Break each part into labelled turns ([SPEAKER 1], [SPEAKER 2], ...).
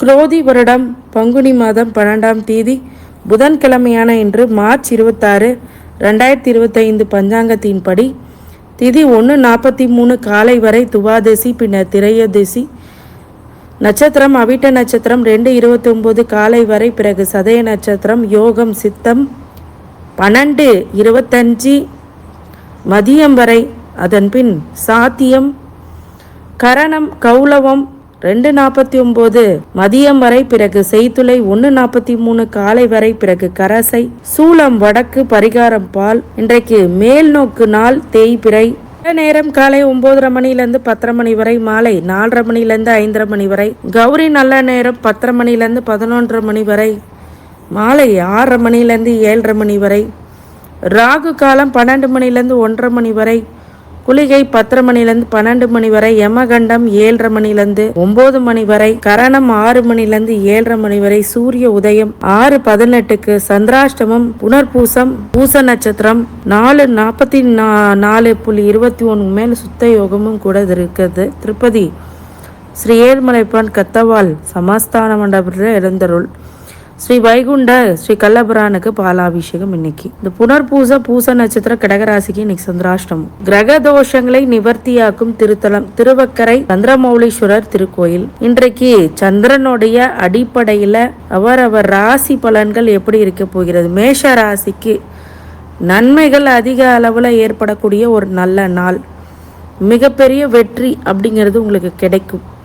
[SPEAKER 1] குரோதி வருடம் பங்குனி மாதம் பன்னெண்டாம் தேதி புதன்கிழமையான இன்று மார்ச் இருபத்தாறு ரெண்டாயிரத்தி இருபத்தைந்து பஞ்சாங்கத்தின்படி திதி ஒன்று நாற்பத்தி மூணு காலை வரை துவாதசி பின்னர் திரையோதசி நட்சத்திரம் அவிட்ட நட்சத்திரம் ரெண்டு இருபத்தி ஒம்பது காலை வரை பிறகு சதய நட்சத்திரம் யோகம் சித்தம் பன்னெண்டு இருபத்தஞ்சு மதியம் வரை அதன்பின் சாத்தியம் கரணம் கௌலவம் ரெண்டு நாற்பத்தி ஒன்பது மதியம் வரை பிறகு செய்துளை ஒன்று நாற்பத்தி மூணு காலை வரை பிறகு கரசை சூளம் வடக்கு பரிகாரம் பால் இன்றைக்கு மேல் நோக்கு நாள் தேய்பிறை நேரம் காலை ஒன்பதரை மணிலேருந்து பத்தரை மணி வரை மாலை நாலரை மணிலேருந்து ஐந்தரை மணி வரை கௌரி நல்ல நேரம் பத்தரை மணிலேருந்து பதினொன்றரை மணி வரை மாலை ஆறரை மணிலேருந்து ஏழரை மணி வரை ராகு காலம் பன்னெண்டு மணிலேருந்து ஒன்றரை மணி வரை குளிகை பத்தரை மணிலேருந்து பன்னெண்டு மணி வரை யமகண்டம் ஏழரை மணிலேருந்து ஒன்பது மணி வரை கரணம் ஆறு மணிலேருந்து ஏழரை மணி வரை சூரிய உதயம் ஆறு பதினெட்டுக்கு சந்திராஷ்டமம் புனர்பூசம் பூச நட்சத்திரம் நாலு நாற்பத்தி நாலு புள்ளி இருபத்தி ஒன்று மேல் சுத்த யோகமும் கூட இருக்கிறது திருப்பதி ஸ்ரீ ஏழ்மலைப்பான் கத்தவால் சமஸ்தான மண்டபத்தில் எழுந்தருள் ஸ்ரீ வைகுண்ட ஸ்ரீ கல்லபுரானுக்கு பாலாபிஷேகம் இன்னைக்கு. இந்த புனர்பூச பூச நட்சத்திர கடகராசிக்கு இன்னைக்கு சந்திராஷ்டமம். கிரக தோஷங்களை நிவர்த்தியாக்கும் திருத்தலம் திருவக்கரை சந்திரமௌலீஸ்வரர் திருக்கோயில். இன்றைக்கு சந்திரனுடைய அடிப்படையில அவரவர் ராசி பலன்கள் எப்படி இருக்க போகிறது? மேஷ ராசிக்கு நன்மைகள் அதிக அளவில் ஏற்படக்கூடிய ஒரு நல்ல நாள். மிகப்பெரிய வெற்றி அப்படிங்கிறது உங்களுக்கு கிடைக்கும்.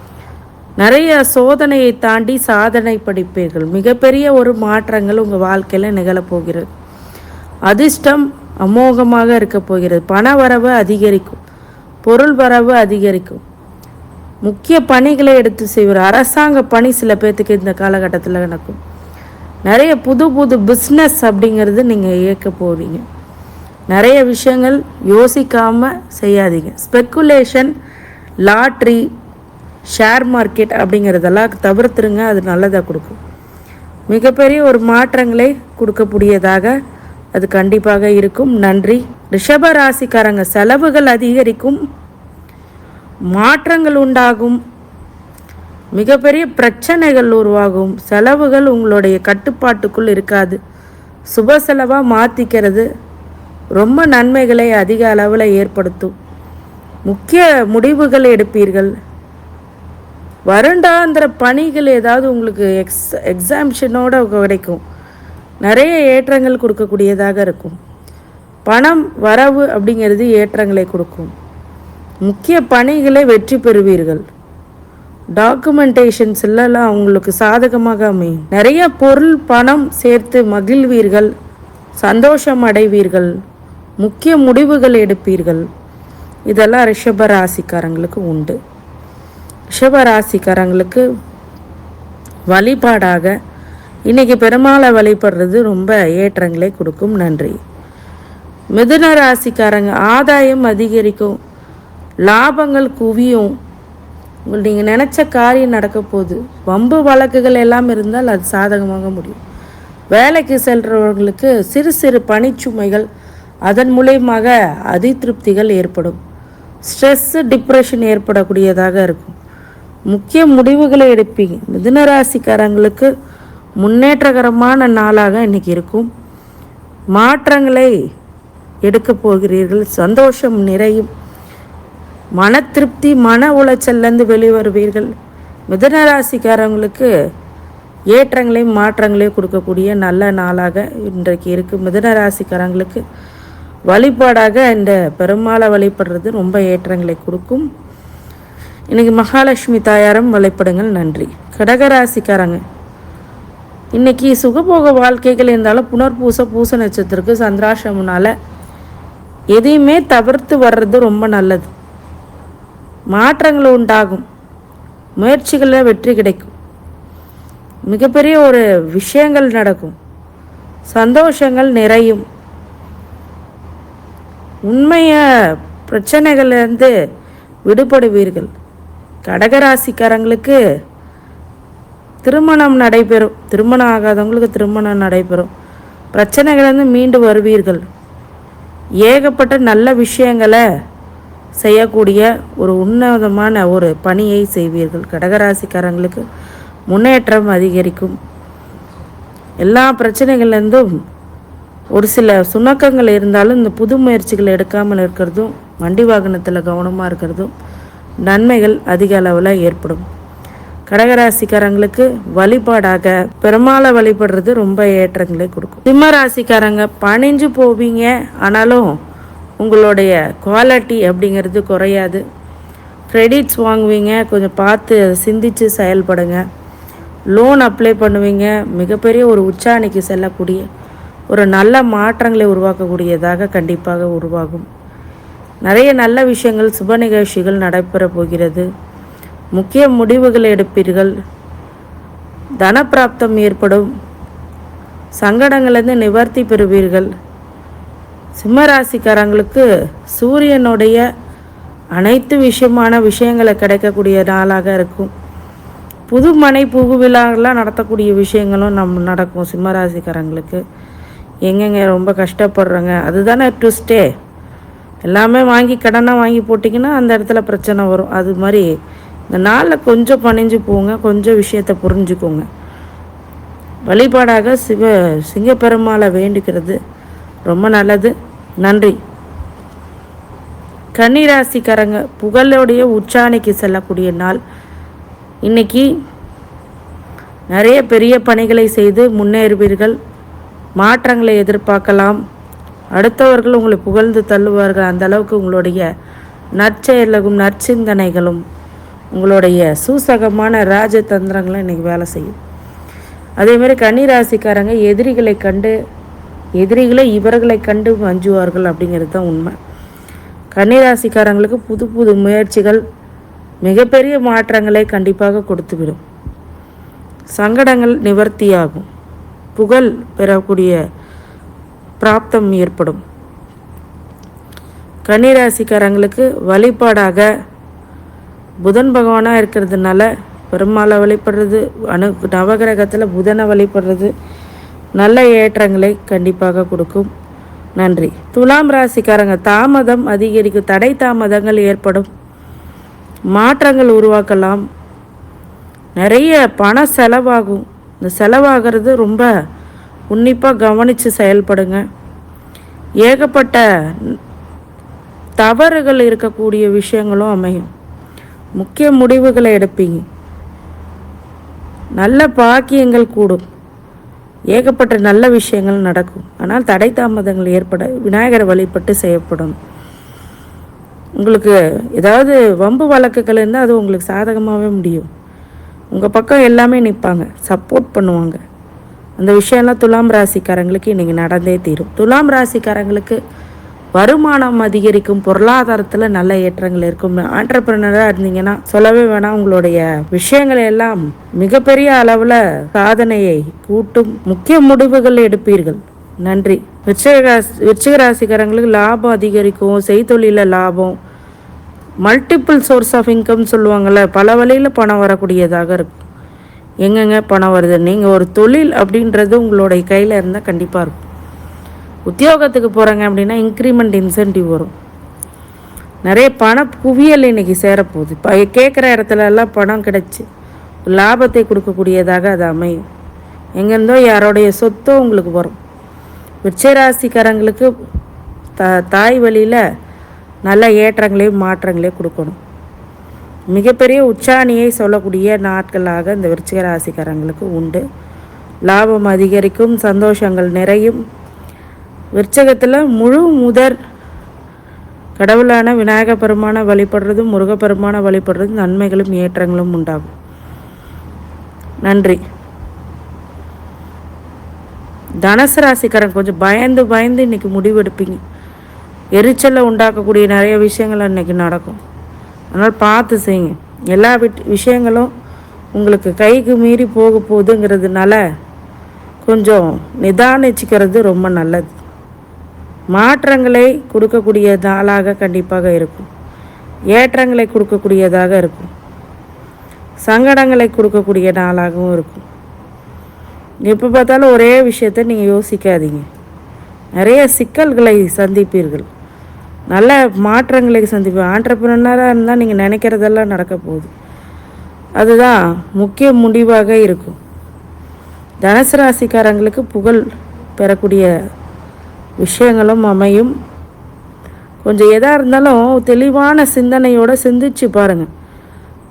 [SPEAKER 1] நிறைய சோதனையை தாண்டி சாதனை படிப்பீர்கள். மிகப்பெரிய ஒரு மாற்றங்கள் உங்கள் வாழ்க்கையில் நிகழப்போகிறது அதிர்ஷ்டம் அமோகமாக இருக்க போகிறது. பண வரவு அதிகரிக்கும். பொருள் வரவு அதிகரிக்கும். முக்கிய பணிகளை எடுத்து செய்வார் அரசாங்க பணி சில பேர்த்துக்கு இந்த காலகட்டத்தில் நடக்கும். நிறைய புது புது பிஸ்னஸ் அப்படிங்கிறது நீங்கள் இயக்க போவீங்க. நிறைய விஷயங்கள் யோசிக்காமல் செய்யாதீங்க. ஸ்பெக்குலேஷன் லாட்ரி ஷேர் மார்க்கெட் அப்படிங்கிறதெல்லாம் தவிர்த்துருங்க அது நல்லதாக கொடுக்கும். மிகப்பெரிய ஒரு மாற்றங்களை கொடுக்கக்கூடியதாக அது கண்டிப்பாக இருக்கும். நன்றி. ரிஷப ராசிக்காரங்க செலவுகள் அதிகரிக்கும் மாற்றங்கள் உண்டாகும் மிகப்பெரிய பிரச்சனைகள் உருவாகும் செலவுகள் உங்களுடைய கட்டுப்பாட்டுக்குள் இருக்காது. சுப செலவாக மாற்றிக்கிறது ரொம்ப நன்மைகளை அதிக அளவில் ஏற்படுத்தும். முக்கிய முடிவுகள் எடுப்பீர்கள். வருண்டாந்திர பணிகள் ஏதாவது உங்களுக்கு எக்ஸ் எக்ஸாம்ஷனோட கிடைக்கும். நிறைய ஏற்றங்கள் கொடுக்கக்கூடியதாக இருக்கும். பணம் வரவு அப்படிங்கிறது ஏற்றங்களை கொடுக்கும். முக்கிய பணிகளை வெற்றி பெறுவீர்கள். டாக்குமெண்டேஷன்ஸ் எல்லாம் உங்களுக்கு சாதகமாக அமையும். நிறைய பொருள் பணம் சேர்த்து மகிழ்வீர்கள். சந்தோஷம் அடைவீர்கள். முக்கிய முடிவுகள் எடுப்பீர்கள். இதெல்லாம் ரிஷப ராசிக்காரங்களுக்கு உண்டு. ரிஷபராசிக்காரங்களுக்கு வழிபாடாக இன்னைக்கு பெருமாளை வழிபடுறது ரொம்ப ஏற்றங்களை கொடுக்கும். நன்றி. மிதுன ராசிக்காரங்க ஆதாயம் அதிகரிக்கும் லாபங்கள் குவியும். உங்கள் நீங்கள் நினச்ச காரியம் நடக்க போகுது. வம்பு வழக்குகள் எல்லாம் இருந்தால் அது சாதகமாக முடியும். வேலைக்கு செல்றவர்களுக்கு சிறு சிறு பணிச்சுமைகள் அதன் மூலயமாக அதிருப்திகள் ஏற்படும். ஸ்ட்ரெஸ்ஸு டிப்ரெஷன் ஏற்படக்கூடியதாக இருக்கும். முக்கிய முடிவுகளை எடுப்பீங்க மிதுனராசிக்காரங்களுக்கு முன்னேற்றகரமான நாளாக இன்றைக்கி இருக்கும். மாற்றங்களை எடுக்க போகிறீர்கள். சந்தோஷம் நிறையும். மன திருப்தி மன உளைச்சல்லேருந்து வெளிவருவீர்கள். மிதுன ராசிக்காரங்களுக்கு ஏற்றங்களையும் மாற்றங்களையும் கொடுக்கக்கூடிய நல்ல நாளாக இன்றைக்கு இருக்குது மிதுன ராசிக்காரங்களுக்கு வழிபாடாக இந்த பெருமாளை வழிபடுறது ரொம்ப ஏற்றங்களை கொடுக்கும். இன்னைக்கு மகாலட்சுமி தாயாரம் வழிபடுங்கள். நன்றி. கடகராசிக்காரங்க இன்னைக்கு சுகபோக வாழ்க்கைகள் இருந்தாலும் புனர்பூச பூச நட்சத்திரக்கு சந்திராசிரமனால எதையுமே தவிர்த்து வர்றது ரொம்ப நல்லது. மாற்றங்கள் உண்டாகும். முயற்சிகளில் வெற்றி கிடைக்கும். மிகப்பெரிய ஒரு விஷயங்கள் நடக்கும். சந்தோஷங்கள் நிறையும். உண்மைய பிரச்சனைகள்லேருந்து விடுபடுவீர்கள். கடகராசிக்காரங்களுக்கு திருமணம் நடைபெறும். திருமணம் ஆகாதவங்களுக்கு திருமணம் நடைபெறும். பிரச்சனைகள்லேருந்து மீண்டு வருவீர்கள். ஏகப்பட்ட நல்ல விஷயங்களை செய்யக்கூடிய ஒரு உன்னதமான ஒரு பணியை செய்வீர்கள். கடகராசிக்காரங்களுக்கு முன்னேற்றம் அதிகரிக்கும். எல்லா பிரச்சனைகள்லேருந்தும் ஒரு சில சுணக்கங்கள் இருந்தாலும் இந்த புது முயற்சிகள் எடுக்காமல் இருக்கிறதும் வண்டி வாகனத்தில் கவனமாக இருக்கிறதும் நன்மைகள் அதிக அளவில் ஏற்படும். கடகராசிக்காரங்களுக்கு வழிபாடாக பெருமாளை வழிபடுறது ரொம்ப ஏற்றங்களை கொடுக்கும். சிம்ம ராசிக்காரங்க பணிஞ்சு போவீங்க ஆனாலும் உங்களுடைய குவாலிட்டி அப்படிங்கிறது குறையாது. கிரெடிட்ஸ் வாங்குவீங்க கொஞ்சம் பார்த்து அதை சிந்திச்சு செயல்படுங்க. லோன் அப்ளை பண்ணுவீங்க மிகப்பெரிய ஒரு உச்சாணிக்கு செல்லக்கூடிய ஒரு நல்ல மாற்றங்களை உருவாக்கக்கூடியதாக கண்டிப்பாக உருவாகும். நிறைய நல்ல விஷயங்கள் சுப நிகழ்ச்சிகள் நடைபெற போகிறது. முக்கிய முடிவுகளை எடுப்பீர்கள். தனப்பிராப்தம் ஏற்படும். சங்கடங்களிலிருந்து நிவர்த்தி பெறுவீர்கள். சிம்மராசிக்காரங்களுக்கு சூரியனுடைய அனைத்து விஷயமான விஷயங்களை கிடைக்கக்கூடிய நாளாக இருக்கும். புது மனை புகு விழாலாம் நடத்தக்கூடிய விஷயங்களும் நம் நடக்கும் சிம்மராசிக்காரங்களுக்கு. எங்கெங்க ரொம்ப கஷ்டப்படுறாங்க. அதுதானே ட்விஸ்டே. எல்லாமே வாங்கி கடனாக வாங்கி போட்டிங்கன்னா அந்த இடத்துல பிரச்சனை வரும். அது மாதிரி இந்த நாளில் கொஞ்சம் பணிஞ்சு போங்க கொஞ்சம் விஷயத்தை புரிஞ்சுக்கோங்க. வழிபாடாக சிவ சிங்கப்பெருமாளை வேண்டிக்கிறது ரொம்ப நல்லது. நன்றி. கன்னிராசிக்காரங்க புகழோடைய உச்சாணிக்கு செல்லக்கூடிய நாள். இன்னைக்கு நிறைய பெரிய பணிகளை செய்து முன்னேறுவீர்கள். மாற்றங்களை எதிர்பார்க்கலாம். அடுத்தவர்கள் உங்களை புகழ்ந்து தள்ளுவார்கள். அந்த அளவுக்கு உங்களுடைய நற்செயலும் நற்சிந்தனைகளும் உங்களுடைய சூசகமான ராஜதந்திரங்களும் இன்றைக்கி வேலை செய்யும். அதேமாதிரி கன்னிராசிக்காரங்க எதிரிகளை கண்டு எதிரிகளை இவர்களை கண்டு அஞ்சுவார்கள் அப்படிங்கிறது தான் உண்மை. கன்னிராசிக்காரங்களுக்கு புது புது முயற்சிகள் மிகப்பெரிய மாற்றங்களை கண்டிப்பாக கொடுத்துவிடும். சங்கடங்கள் நிவர்த்தியாகும். புகழ் பெறக்கூடிய பிராப்தம் ஏற்படும். கன்னிராசிக்காரங்களுக்கு வழிபாடாக புதன் பகவானாக இருக்கிறதுனால பெருமாளை வழிபடுறது அணு நவகிரகத்தில் புதனை வழிபடுறது நல்ல ஏற்றங்களை கண்டிப்பாக கொடுக்கும். நன்றி. துலாம் ராசிக்காரங்க தாமதம் அதிகரிக்கும் தடை தாமதங்கள் ஏற்படும். மாற்றங்கள் உருவாக்கலாம். நிறைய பண செலவாகும். இந்த செலவாகிறது ரொம்ப உன்னிப்பாக கவனித்து செயல்படுங்க. ஏகப்பட்ட தவறுகள் இருக்கக்கூடிய விஷயங்களும் அமையும். முக்கிய முடிவுகளை எடுப்பீங்க. நல்ல பாக்கியங்கள் கூடும். ஏகப்பட்ட நல்ல விஷயங்கள் நடக்கும். ஆனால் தடை தாமதங்கள் ஏற்பட விநாயகரை வழிபட்டு செய்யப்படும். உங்களுக்கு ஏதாவது வம்பு வழக்குகள் இருந்தால் அது உங்களுக்கு சாதகமாகவே முடியும். உங்கள் பக்கம் எல்லாமே நிற்பாங்க சப்போர்ட் பண்ணுவாங்க. அந்த விஷயம்லாம் துலாம் ராசிக்காரங்களுக்கு இன்றைக்கி நடந்தே தீரும். துலாம் ராசிக்காரங்களுக்கு வருமானம் அதிகரிக்கும் பொருளாதாரத்தில் நல்ல ஏற்றங்கள் இருக்கும். ஆண்டர்பிரினராக இருந்தீங்கன்னா சொல்லவே வேணாம் உங்களுடைய விஷயங்களை எல்லாம் மிகப்பெரிய அளவில் சாதனையை கூட்டும் முக்கிய முடிவுகள் எடுப்பீர்கள். நன்றி. விச்சகராசி விச்சகராசிக்காரங்களுக்கு லாபம் அதிகரிக்கும் செய்தொழில லாபம். மல்டிபிள் சோர்ஸ் ஆஃப் இன்கம் சொல்லுவாங்கள்ல பல வழியில் பணம் வரக்கூடியதாக இருக்கும். எங்கெங்க பணம் வருது? நீங்கள் ஒரு தொழில் அப்படின்றது உங்களுடைய கையில் இருந்தால் கண்டிப்பாக இருக்கும். உத்தியோகத்துக்கு போகிறாங்க அப்படின்னா இன்க்ரிமெண்ட் இன்சென்டிவ் வரும். நிறைய பண குவியல் இன்னைக்கு சேரப்போகுது. இப்போ கேட்குற இடத்துல எல்லாம் பணம் கிடச்சி லாபத்தை கொடுக்கக்கூடியதாக அது அமையும். எங்கேருந்தோ யாரோடைய சொத்தோ உங்களுக்கு வரும். விச்சராசிக்காரங்களுக்கு த தாய் வழியில் நல்ல ஏற்றங்களையும் மாற்றங்களையும் கொடுக்கணும். மிகப்பெரிய உச்சாணியை சொல்லக்கூடிய நாட்களாக இந்த விருச்சிக ராசிக்காரங்களுக்கு உண்டு. லாபம் அதிகரிக்கும் சந்தோஷங்கள் நிறையும். விருச்சகத்தில் முழு முதற் கடவுளான விநாயக பெருமானை வழிபடுறதும் முருகப்பெருமானை வழிபடுறதும் நன்மைகளும் ஏற்றங்களும் உண்டாகும். நன்றி. தனுசு ராசிக்காரன் கொஞ்சம் பயந்து பயந்து இன்னைக்கு முடிவெடுப்பீங்க. எரிச்சலை உண்டாக்கக்கூடிய நிறைய விஷயங்கள் அன்றைக்கி நடக்கும். அதனால் பார்த்து செய்யுங்க. எல்லா விஷயங்களும் உங்களுக்கு கைக்கு மீறி போக போகுதுங்கிறதுனால கொஞ்சம் நிதானிச்சுக்கிறது ரொம்ப நல்லது. மாற்றங்களை கொடுக்கக்கூடிய நாளாக கண்டிப்பாக இருக்கும். ஏற்றங்களை கொடுக்கக்கூடியதாக இருக்கும். சங்கடங்களை கொடுக்கக்கூடிய நாளாகவும் இருக்கும். எப்போ பார்த்தாலும் ஒரே விஷயத்த நீங்கள் யோசிக்காதீங்க. நிறைய சிக்கல்களை சந்திப்பீர்கள். நல்ல மாற்றங்களை சந்திப்பேன் ஆண்டர்பிரினராக இருந்தால் நீங்கள் நினைக்கிறதெல்லாம் நடக்க போகுது. அதுதான் முக்கிய முடிவாக இருக்கும். தனுசு ராசிக்காரங்களுக்கு புகழ் பெறக்கூடிய விஷயங்களும் அமையும். கொஞ்சம் எதாக இருந்தாலும் தெளிவான சிந்தனையோடு சிந்திச்சு பாருங்கள்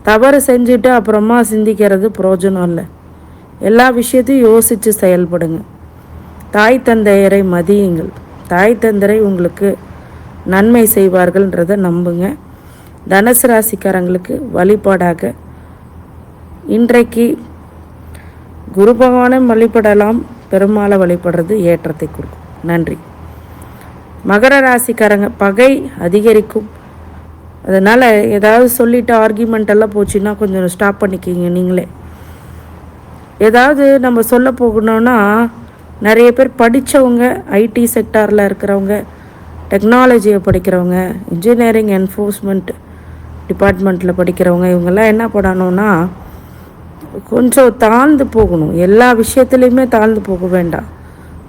[SPEAKER 1] தவறு செஞ்சுட்டு அப்புறமா சிந்திக்கிறது பிரயோஜனம் இல்லை. எல்லா விஷயத்தையும் யோசித்து செயல்படுங்க. தாய் தந்தையரை மதியுங்கள். தாய் தந்தையரை உங்களுக்கு நன்மை செய்வார்கள்ன்றதை நம்புங்க. தனுசு ராசிக்காரங்களுக்கு வழிபாடாக இன்றைக்கு குரு பகவானை வழிபடலாம். பெருமாளை வழிபடுறது ஏற்றத்தை கொடுக்கும். நன்றி. மகர ராசிக்காரங்க பகை அதிகரிக்கும். அதனால் ஏதாவது சொல்லிட்டு ஆர்கியூமெண்ட் எல்லாம் போச்சுன்னா கொஞ்சம் ஸ்டாப் பண்ணிக்கிங்க நீங்களே. ஏதாவது நம்ம சொல்ல போகணுன்னா நிறைய பேர் படித்தவங்க ஐடி செக்டாரில் இருக்கிறவங்க டெக்னாலஜியை படிக்கிறவங்க இன்ஜினியரிங் என்ஃபோர்ஸ்மெண்ட் டிபார்ட்மெண்ட்டில் படிக்கிறவங்க இவங்கெல்லாம் என்ன பண்ணணும்னா கொஞ்சம் தாழ்ந்து போகணும். எல்லா விஷயத்துலையுமே தாழ்ந்து போக வேண்டாம்.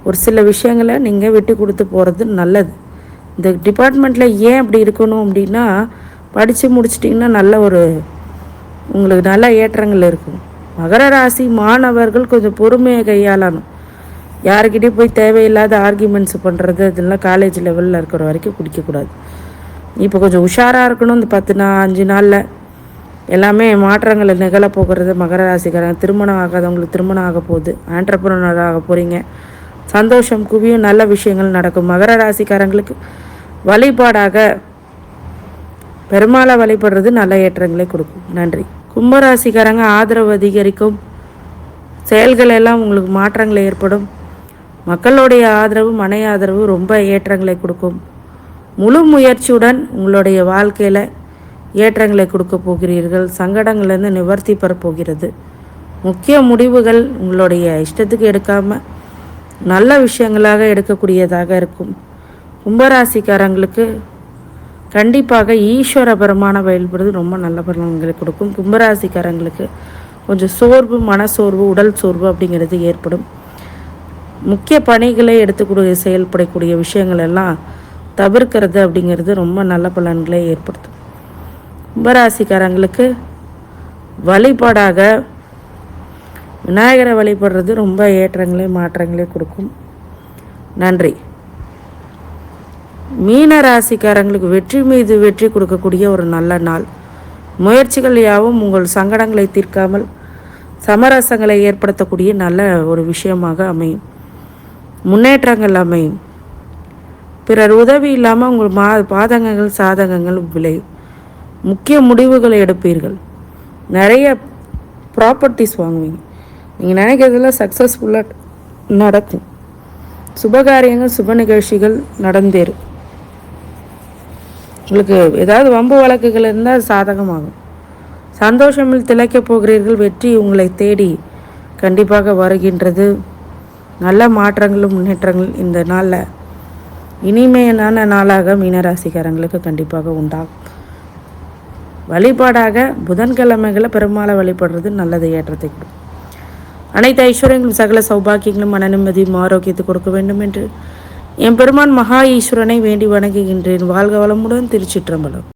[SPEAKER 1] ஒரு சில விஷயங்களை நீங்கள் விட்டு கொடுத்து போகிறது நல்லது. இந்த டிபார்ட்மெண்ட்டில் ஏன் அப்படி இருக்கணும் அப்படின்னா படித்து முடிச்சிட்டிங்கன்னா நல்ல ஒரு உங்களுக்கு நல்ல ஏற்றங்கள் இருக்கும். மகர ராசி மாணவர்கள் கொஞ்சம் பொறுமையை கையாளணும். யாருக்கிட்டேயும் போய் தேவையில்லாத ஆர்கியூமெண்ட்ஸ் பண்ணுறது இதெல்லாம் காலேஜ் லெவலில் இருக்கிற வரைக்கும் குடிக்கக்கூடாது. இப்போ கொஞ்சம் உஷாராக இருக்கணும் இந்த பத்து நாள் அஞ்சு நாளில். எல்லாமே மாற்றங்களை நிகழ போகிறது. மகர ராசிக்காரங்க திருமணம் ஆகாதவங்களுக்கு திருமணம் ஆக போகுது. ஆண்டர்பிரனர் ஆக போகிறீங்க சந்தோஷம் குவியும் நல்ல விஷயங்கள் நடக்கும். மகர ராசிக்காரங்களுக்கு வழிபாடாக பெருமாளை வழிபடுறது நல்ல ஏற்றங்களை கொடுக்கும். நன்றி. கும்பராசிக்காரங்க ஆதரவு அதிகரிக்கும். செயல்கள் எல்லாம் உங்களுக்கு மாற்றங்கள் ஏற்படும். மக்களுடைய ஆதரவு மனை ஆதரவு ரொம்ப ஏற்றங்களை கொடுக்கும். முழு முயற்சியுடன் உங்களுடைய வாழ்க்கையில் ஏற்றங்களை கொடுக்க போகிறீர்கள். சங்கடங்கள்லேருந்து நிவர்த்தி பெறப்போகிறது முக்கிய முடிவுகள் உங்களுடைய இஷ்டத்துக்கு எடுக்காமல் நல்ல விஷயங்களாக எடுக்கக்கூடியதாக இருக்கும். கும்பராசிக்காரங்களுக்கு கண்டிப்பாக ஈஸ்வரபரமான வயல்படுறது ரொம்ப நல்ல பலன்களை கொடுக்கும். கும்பராசிக்காரங்களுக்கு கொஞ்சம் சோர்வு மனசோர்வு உடல் சோர்வு அப்படிங்கிறது ஏற்படும். முக்கிய பணிகளை எடுத்துக்கூடிய செயல்படக்கூடிய விஷயங்கள் எல்லாம் தவிர்க்கிறது அப்படிங்கிறது ரொம்ப நல்ல பலன்களை ஏற்படுத்தும். கும்பராசிக்காரங்களுக்கு வழிபாடாக விநாயகரை வழிபடுறது ரொம்ப ஏற்றங்களே மாற்றங்களே கொடுக்கும். நன்றி. மீன ராசிக்காரங்களுக்கு வெற்றி மீது வெற்றி கொடுக்கக்கூடிய ஒரு நல்ல நாள். முயற்சிகள் யாவும் உங்கள் சங்கடங்களை தீர்க்காமல் சமரசங்களை ஏற்படுத்தக்கூடிய நல்ல ஒரு விஷயமாக அமையும். முன்னேற்றங்கள் அமையும் பிறர் உதவி இல்லாமல் உங்கள் மா பாதகங்கள் சாதகங்கள் விளையும் முக்கிய முடிவுகளை எடுப்பீர்கள். நிறைய ப்ராப்பர்ட்டிஸ் வாங்குவீங்க. நீங்கள் நினைக்கிறதுல சக்ஸஸ்ஃபுல்லாக நடக்கும். சுபகாரியங்கள் சுப நிகழ்ச்சிகள் நடந்தேறும். உங்களுக்கு ஏதாவது வம்பு வழக்குகள் இருந்தால் அது சாதகமாகும். சந்தோஷமில் திளைக்கப் போகிறீர்கள். வெற்றி உங்களை தேடி கண்டிப்பாக வருகின்றது. நல்ல மாற்றங்களும் முன்னேற்றங்கள் இந்த நாளில் இனிமையான நாளாக மீனராசிக்காரங்களுக்கு கண்டிப்பாக உண்டாகும் வழிபாடாக புதன்கிழமைகளை பெருமாளை வழிபடுறது நல்லது ஏற்றத்தை கொடுக்கும் அனைத்து ஐஸ்வர்யங்களும் சகல சௌபாக்கியங்களும் மன நிம்மதியும் ஆரோக்கியத்தை கொடுக்க வேண்டும் என்று என் பெருமான் மகா ஈஸ்வரனை வேண்டி வணங்குகின்றேன். வாழ்க வளமுடன் திருச்சிற்றம்பலம்.